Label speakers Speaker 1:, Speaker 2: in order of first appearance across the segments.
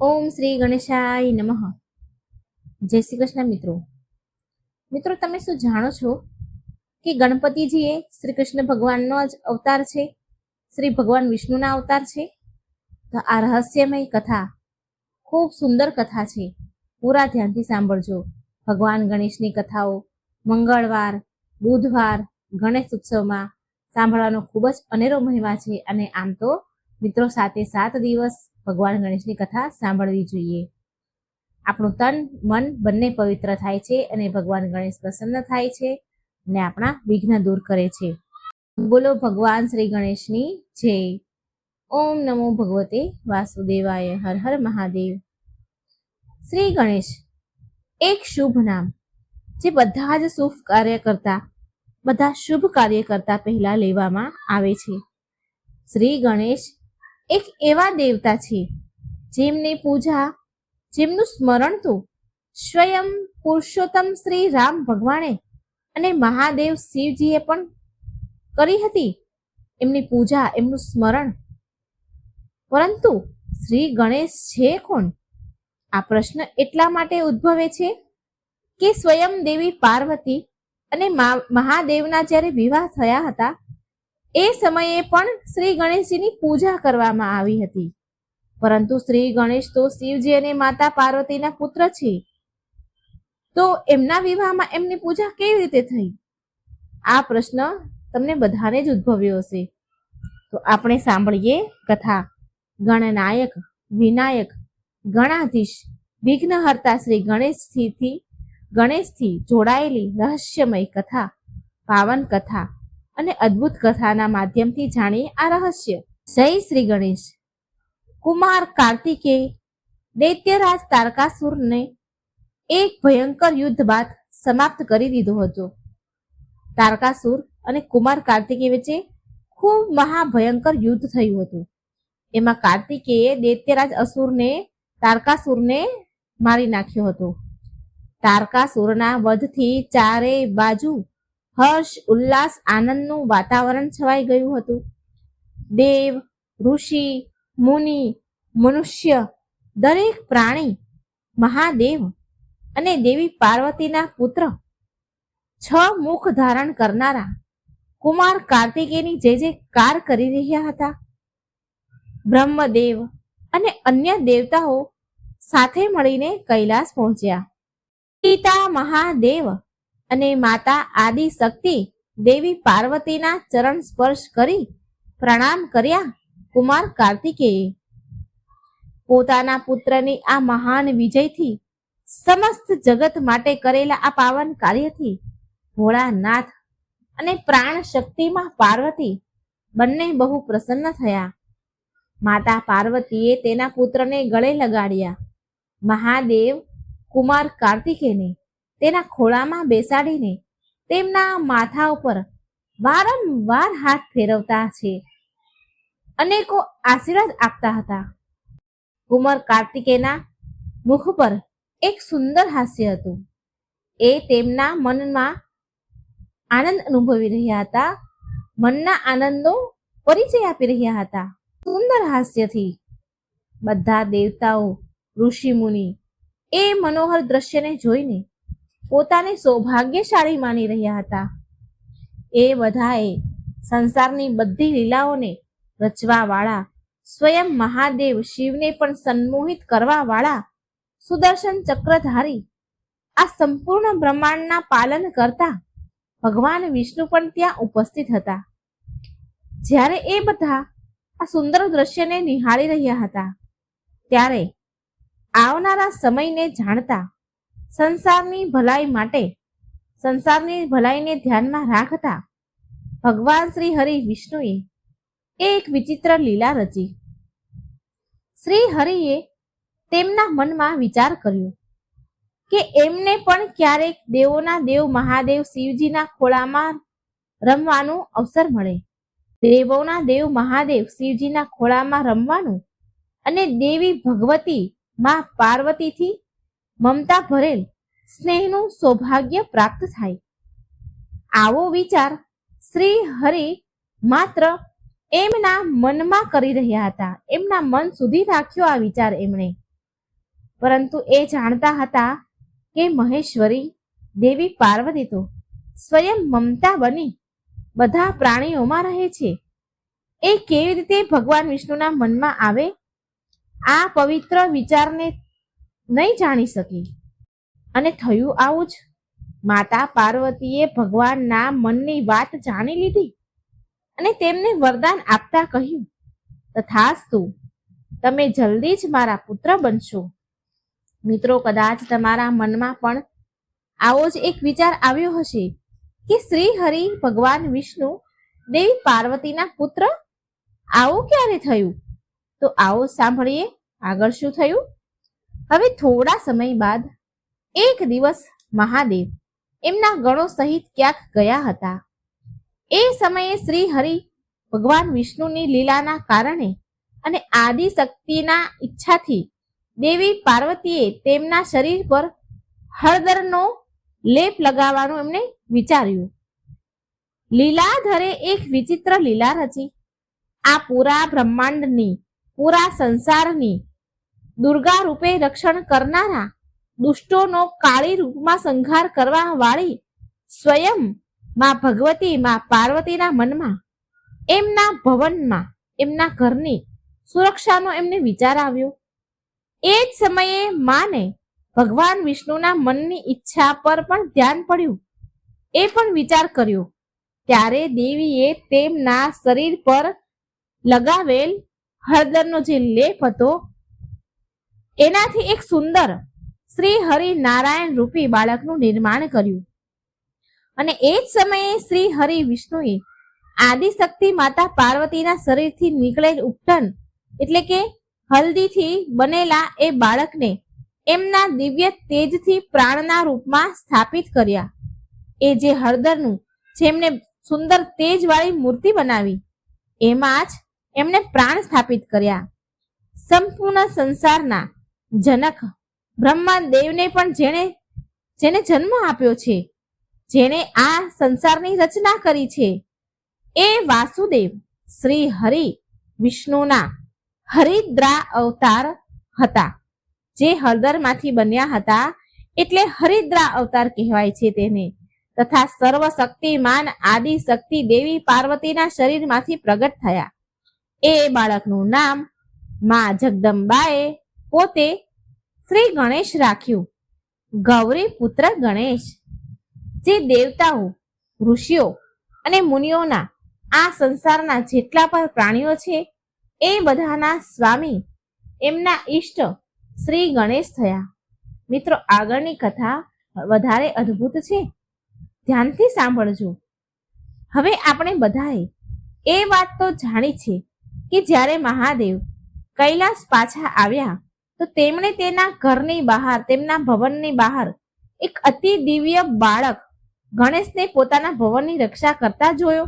Speaker 1: ઓમ શ્રી ગણેશાય નમઃ. જય શ્રી કૃષ્ણ મિત્રો. મિત્રો, તમે શું જાણો છો કે ગણપતિજી એ શ્રી કૃષ્ણ ભગવાનનો જ અવતાર છે? શ્રી ભગવાન વિષ્ણુના અવતાર છે? તો આ રહસ્યમય કથા, ખૂબ સુંદર કથા છે. પૂરા ધ્યાનથી સાંભળજો. ભગવાન ગણેશની કથાઓ મંગળવાર, બુધવાર, ગણેશ ઉત્સવમાં સાંભળવાનો ખૂબ જ અનેરો મહિમા છે અને આમ તો મિત્રો, સાથે સાત દિવસ ભગવાન ગણેશની કથા સાંભળવી જોઈએ. આપણું તન, મન બંને પવિત્ર થાય છે અને ભગવાન ગણેશ પ્રસન્ન થાય છે અને આપણા વિઘ્ન દૂર કરે છે. બોલો ભગવાન શ્રી ગણેશની જય. ઓમ નમો ભગવતે વાસુદેવાય, હર હર મહાદેવ. શ્રી ગણેશ, એક શુભ નામ, જે બધા જ શુભ કાર્ય કરતા, બધા શુભ કાર્ય કરતા પહેલા લેવામાં આવે છે. શ્રી ગણેશ એક એવા દેવતા છે, જેમની પૂજા, જેમનું સ્મરણ તો સ્વયં પુરુષોત્તમ શ્રી રામ ભગવાને અને મહાદેવ શિવજીએ પણ કરી હતી. એમની પૂજા, એમનું સ્મરણ. પરંતુ શ્રી ગણેશ છે કોણ? આ પ્રશ્ન એટલા માટે ઉદ્ભવે છે કે સ્વયં દેવી પાર્વતી અને મહાદેવના જ્યારે વિવાહ થયા હતા એ સમયે પણ શ્રી ગણેશજીની પૂજા કરવામાં આવી હતી. પરંતુ શ્રી ગણેશ તો શિવજી અને માતા પાર્વતીના પુત્ર છે. તો એમના વિવાહમાં એમની પૂજા કેવી રીતે થઈ? આ પ્રશ્ન તમને બધાને જ ઉદ્ભવ્યો હશે. તો આપણે સાંભળીએ કથા. ગણનાયક, વિનાયક, ગણાધીશ, વિઘ્નહર્તા શ્રી ગણેશથી ગણેશથી જોડાયેલી રહસ્યમય કથા, પાવન કથા અને અદ્ભુત કથાના માધ્યમથી જાણીએ આ રહસ્ય. જય શ્રી ગણેશ. કુમાર કાર્તિકે દૈત્યરાજ તારકાસુરને એક ભયંકર યુદ્ધ બાદ સમાપ્ત કરી દીધો હતો. તારકાસુર અને કુમાર કાર્તિકે વચ્ચે ખૂબ મહાભયંકર યુદ્ધ થયું હતું. એમાં કાર્તિકેયે દૈત્યરાજ અસુરને તારકાસુરને મારી નાખ્યો હતો. તારકાસુરના વધથી ચારે બાજુ હર્ષ, ઉલ્લાસ, આનંદનું વાતાવરણ છવાઈ ગયું હતું. દેવ, ઋષિ, મુનિ, મનુષ્ય, દરેક પ્રાણી, મહાદેવ અને દેવી પાર્વતીના પુત્ર, છ મુખ ધારણ કરનારા, કુમાર કાર્તિકેયની જે જે કાર કરી રહ્યા હતા. બ્રહ્મદેવ અને અન્ય દેવતાઓ સાથે મળીને કૈલાસ પહોંચ્યા. પિતા મહાદેવ અને માતા આદિ શક્તિ દેવી પાર્વતીના ચરણ સ્પર્શ કરી પ્રણામ કર્યા કુમાર કાર્તિકેયે. પોતાના પુત્રની આ મહાન વિજયથી સમસ્ત જગત માટે કરેલા આ પાવન કાર્યથી ભોળાનાથ અને પ્રાણ શક્તિમાં પાર્વતી બંને બહુ પ્રસન્ન થયા. માતા પાર્વતીએ તેના પુત્રને ગળે લગાડ્યા. મહાદેવ કુમાર કાર્તિકેયને તેના ખોળામાં બેસાડીને તેમના માથા ઉપર વારંવાર હાથ ફેરવતા છે. અનેકો આશીર્વાદ આપતા હતા. કુમાર કાર્તિકેના મુખ પર એક સુંદર હાસ્ય હતું. એ તેમના મનમાં આનંદ અનુભવી રહ્યા હતા. મનના આનંદનો પરિચય આપી રહ્યા હતા. સુંદર હાસ્યથી બધા દેવતાઓ, ઋષિ મુનિ એ મનોહર દ્રશ્યને જોઈને પોતાને સૌભાગ્યશાળી માની રહ્યા હતા. એ બધાએ સંસારની બધી લીલાઓને રચવા વાળા સ્વયં મહાદેવ શિવને પણ સન્મોહિત કરવા વાળા સુદર્શન ચક્રધારી આ સંપૂર્ણ બ્રહ્માંડના પાલન કરતા ભગવાન વિષ્ણુ પણ ત્યાં ઉપસ્થિત હતા. જ્યારે એ બધા આ સુંદર દ્રશ્યને નિહાળી રહ્યા હતા, ત્યારે આવનારા સમયને જાણતા સંસારની ભલાઈ માટે, સંસારની ભલાઈને ધ્યાનમાં રાખતા ભગવાન શ્રી હરિ વિષ્ણુએ એક વિચિત્ર લીલા રચી. શ્રી હરિએ તેમના મનમાં વિચાર કર્યો કે એમને પણ ક્યારેક દેવોના દેવ મહાદેવ શિવજીના ખોળામાં રમવાનું અવસર મળે. દેવોના દેવ મહાદેવ શિવજીના ખોળામાં રમવાનું અને દેવી ભગવતી માં પાર્વતીથી મમતા ભરેલ સ્નેહનું સૌભાગ્ય પ્રાપ્ત થાય. આવો વિચાર શ્રી હરિ માત્ર એમના મનમાં કરી રહ્યા હતા. એમના મન સુધી રાખ્યો આ વિચાર એમણે. પરંતુ એ જાણતા હતા કે મહેશ્વરી દેવી પાર્વતી તો સ્વયં મમતા બની બધા પ્રાણીઓમાં રહે છે. એ કેવી રીતે ભગવાન વિષ્ણુના મનમાં આવે? આ પવિત્ર વિચારને નહીં જાણી શકી. અને થયું આવું જ? માતા પાર્વતીએ ભગવાનના મનની વાત જાણી લીધી અને તેમને વરદાન આપતા કહ્યું, તથાસ્તુ, તમે જલ્દી જ મારા પુત્ર બનશો. મિત્રો, કદાચ તમારા મનમાં પણ આવો જ એક વિચાર આવ્યો હશે કે શ્રી હરિ ભગવાન વિષ્ણુ દેવી પાર્વતીના પુત્ર? આવું ક્યારે થયું? તો આવો સાંભળીએ આગળ શું થયું. હવે થોડા સમય બાદ એક દિવસ મહાદેવ એમના ગણો સહિત ક્યાંક ગયા હતા. એ સમયે શ્રી હરિ ભગવાન વિષ્ણુની લીલાના કારણે અને આદિ શક્તિના ઈચ્છાથી દેવી પાર્વતીએ તેમના શરીર પર હળદરનો લેપ લગાવવાનું એમને વિચાર્યું. લીલાધરે એક વિચિત્ર લીલા રચી, આ પૂરા બ્રહ્માંડની, પૂરા સંસારની દુર્ગા રૂપે રક્ષણ કરનારા દુષ્ટોનો કાળી રૂપમાં સંહાર કરવા વાળી સ્વયં માં ભગવતી, માં પાર્વતીના મનમાં, એમના ભવનમાં, એમના ઘરની સુરક્ષાનો એમને વિચાર આવ્યો. એ જ સમયે માને ભગવાન વિષ્ણુના મનની ઈચ્છા પર પણ ધ્યાન પડ્યું. એ પણ વિચાર કર્યો, ત્યારે દેવીએ તેમના શરીર પર લગાવેલ હળદરનો જે લેપ હતો એનાથી એક સુંદર શ્રી હરિ નારાયણ રૂપી બાળકનું નિર્માણ કર્યું. અને એ જ સમયે શ્રી હરિ વિષ્ણુએ આદિશક્તિ માતા પાર્વતીના શરીરથી નીકળેલ ઉપટન, એટલે કે હલ્દીથી બનેલા એ બાળકને એમના દિવ્ય તેજથી પ્રાણના રૂપમાં સ્થાપિત કર્યા. એ જે હળદરનું, જેમને સુંદર તેજવાળી મૂર્તિ બનાવી, એમાં જ એમને પ્રાણ સ્થાપિત કર્યા. સંપૂર્ણ સંસારના જનક બ્રહ્માદેવને પણ જેણે જેને જન્મ આપ્યો છે, જેણે આ સંસારની રચના કરી છે. એ વાસુદેવ શ્રી હરિ વિષ્ણુના હરિદ્રા અવતાર હતા, જે હળદરમાંથી બન્યા હતા એટલે હરિદ્રા અવતાર કહેવાય છે તેને. તથા સર્વ શક્તિમાન આદિ શક્તિ દેવી પાર્વતીના શરીરમાંથી પ્રગટ થયા. એ બાળકનું નામમાં જગદંબાએ પોતે શ્રી ગણેશ રાખ્યું. ગૌરી પુત્ર ગણેશ, જે દેવતાઓ, ઋષિઓ અને મુનિઓના આ સંસારના જેટલા પણ પ્રાણીઓ છે, એ બધાના સ્વામી એમના ઈષ્ટ શ્રી ગણેશ થયા. મિત્રો, આગળની કથા વધારે અદ્ભુત છે. ધ્યાનથી સાંભળજો. હવે આપણે બધાએ એ વાત તો જાણી છે કે જ્યારે મહાદેવ કૈલાસ પાછા આવ્યા તો તેમણે તેના ઘરની બહાર, તેમના ભવનની બહાર એક અતિ દિવ્ય બાળક ગણેશને પોતાના ભવનની રક્ષા કરતા જોયો.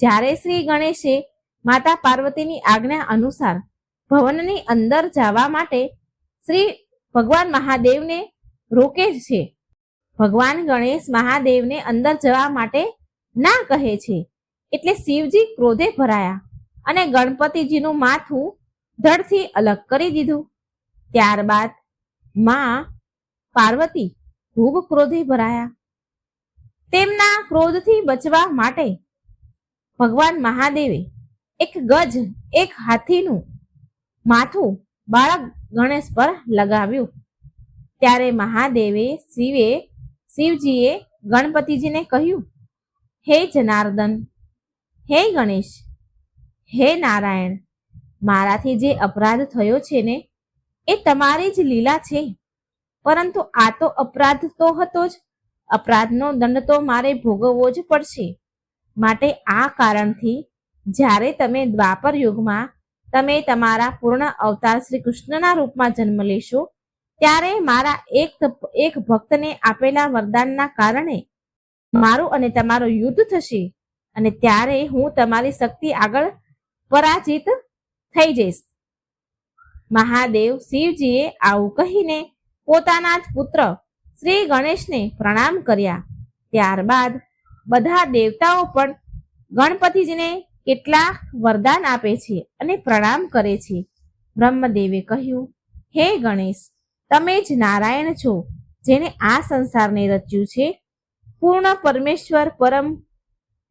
Speaker 1: જ્યારે શ્રી ગણેશે માતા પાર્વતીની આજ્ઞા અનુસાર ભવનની અંદર જવા માટે શ્રી ભગવાન મહાદેવને રોકે છે. ભગવાન ગણેશ મહાદેવને અંદર જવા માટે ના કહે છે, એટલે શિવજી ક્રોધે ભરાયા અને ગણપતિજીનું માથું ધડથી અલગ કરી દીધું. ત્યારબાદમાં પાર્વતી ખૂબ ક્રોધે ભરાયા. તેમના ક્રોધથી બચવા માટે ભગવાન મહાદેવે એક ગજ એક હાથીનું માથું બાળક ગણેશ પર લગાવ્યું. ત્યારે મહાદેવે શિવે શિવજીએ ગણપતિજીને કહ્યું, હે જનાર્દન, હે ગણેશ, હે નારાયણ, મારાથી જે અપરાધ થયો છે ને એ તમારી જ લીલા છે. પરંતુ આ તો અપરાધ તો હતો જ. અપરાધનો દંડ તો મારે ભોગવવો જ પડશે. માટે આ કારણથી જ્યારે તમે દ્વાપર યુગમાં તમે તમારા પૂર્ણ અવતાર શ્રી કૃષ્ણના રૂપમાં જન્મ લેશો, ત્યારે મારા એક એક ભક્તને આપેલા વરદાનના કારણે મારું અને તમારું યુદ્ધ થશે અને ત્યારે હું તમારી શક્તિ આગળ પરાજિત થઈ જઈશ. મહાદેવ શિવજીએ આવું કહીને પોતાના જ પુત્ર શ્રી ગણેશને પ્રણામ કર્યા. ત્યારબાદ બધા દેવતાઓ પણ ગણપતિજીને કેટલાક વરદાન આપે છે અને પ્રણામ કરે છે. બ્રહ્મદેવે કહ્યું, હે ગણેશ, તમે જ નારાયણ છો, જેને આ સંસારને રચ્યું છે. પૂર્ણ પરમેશ્વર પરમ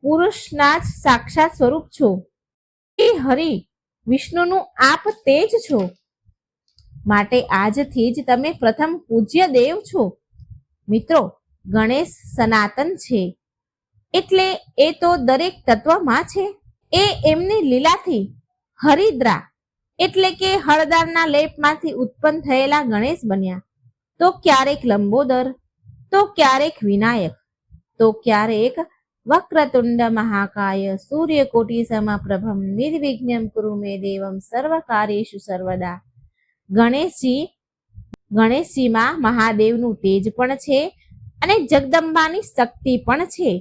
Speaker 1: પુરુષના જ સાક્ષાત સ્વરૂપ છો. એ હરિ, વિષ્ણુનું આપ તે જ છો. માટે આજથી જ તમે પ્રથમ પૂજ્ય દેવ છો. મિત્રો, ગણેશ સનાતન છે. એટલે એ તો દરેક તત્વમાં છે. એ એમની લીલાથી હરિદ્રા, એટલે કે હળદરના લેપમાંથી ઉત્પન્ન થયેલા ગણેશ બન્યા. તો ક્યારેક લંબોદર, તો ક્યારેક વિનાયક, તો ક્યારેક વક્રતુંડ મહાકાય, સૂર્યકોટી સમપ્રભમ નિર્વિઘ્નમ કુરુ મે દેવમ, સર્વકારીષુ સર્વદા. ગણેશજી, ગણેશજીમાં મહાદેવનું તેજ પણ છે અને જગદંબાની શક્તિ પણ છે.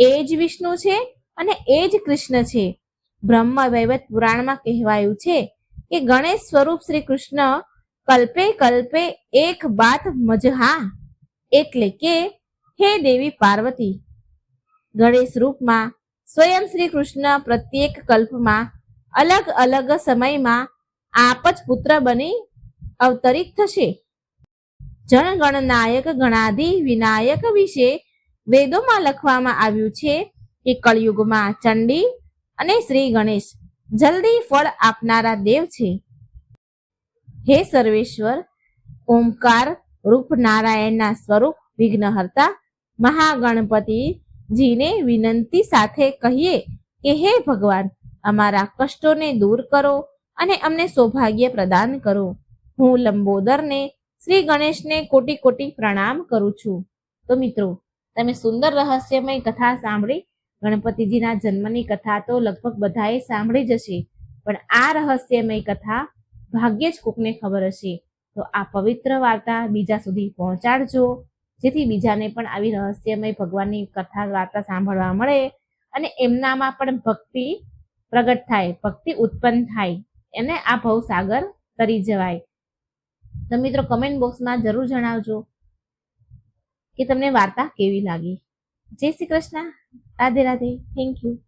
Speaker 1: એ જ વિષ્ણુ છે અને એ જ કૃષ્ણ છે. બ્રહ્મ વૈવત પુરાણમાં કહેવાયું છે કે ગણેશ સ્વરૂપ શ્રી કૃષ્ણ કલ્પે કલ્પે એક બાત મજહા એટલે કે, હે દેવી પાર્વતી, ગણેશ રૂપમાં સ્વયં શ્રી કૃષ્ણ પ્રત્યેક કલ્પમાં અલગ અલગ સમયમાં આપ જ પુત્ર બની અવતરિત થશે. જનગણનાયક, ગણાધિ, વિનાયક વિશે વેદોમાં લખવામાં આવ્યું છે કે કળયુગમાં ચંડી અને શ્રી ગણેશ જલ્દી ફળ આપનારા દેવ છે. હે સર્વેશ્વર, ઓમકાર રૂપ નારાયણના સ્વરૂપ વિઘ્નહર્તા મહાગણપતિજીને વિનંતી સાથે કહીએ કે હે ભગવાન, અમારા કષ્ટોને દૂર કરો અને અમને સૌભાગ્ય પ્રદાન કરો. હું લંબોદરને, શ્રી ગણેશને કોટી કોટી પ્રણામ કરું છું. તો મિત્રો, તમે સુંદર રહસ્યમય કથા સાંભળી, ગણપતિજીના જન્મની કથા તો લગભગ બધાએ સાંભળી જ હશે, પણ આ રહસ્યમય કથા ભાગ્યે જ કોકને ખબર હશે. તો આ પવિત્ર વાર્તા બીજા સુધી પહોંચાડજો, જેથી બીજાને પણ આવી રહસ્યમય ભગવાનની કથા વાર્તા સાંભળવા મળે અને એમનામાં પણ ભક્તિ પ્રગટ થાય, ભક્તિ ઉત્પન્ન થાય. એને આ ભવસાગર કરી જવાય. તો મિત્રો કમેન્ટ બોક્સમાં જરૂર જણાવજો કે તમને વાર્તા કેવી લાગી. જય શ્રી કૃષ્ણ. રાધે રાધે. Thank you